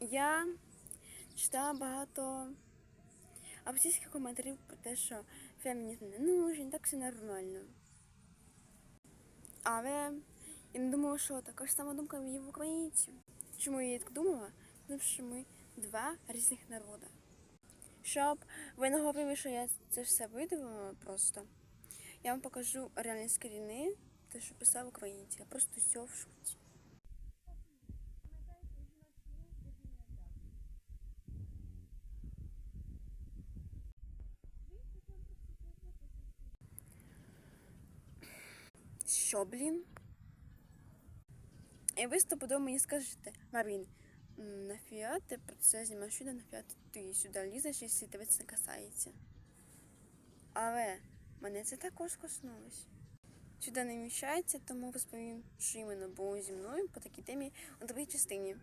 Я читала багато російських коментарів про те, що фемінізм не нужен, так все нормально. Але я не думала, що така ж сама думка є в українців. Чому я так думала? Тому що ми два різних народи. Щоб ви не говорили, що я це все видавила просто. Я вам покажу реальні скріни, те, що писав українці. Я просто все в шуті. Що, блін? І ви стопудово мені скажете, Марин, м, нафіга ти про це знімаєш відео, нафіга ти сюди лізеш, якщо тебе це не касається. Але мене це також коснулось. Сюди не вміщається, тому розповім, що іменно було зі мною по такій темі у другій частині.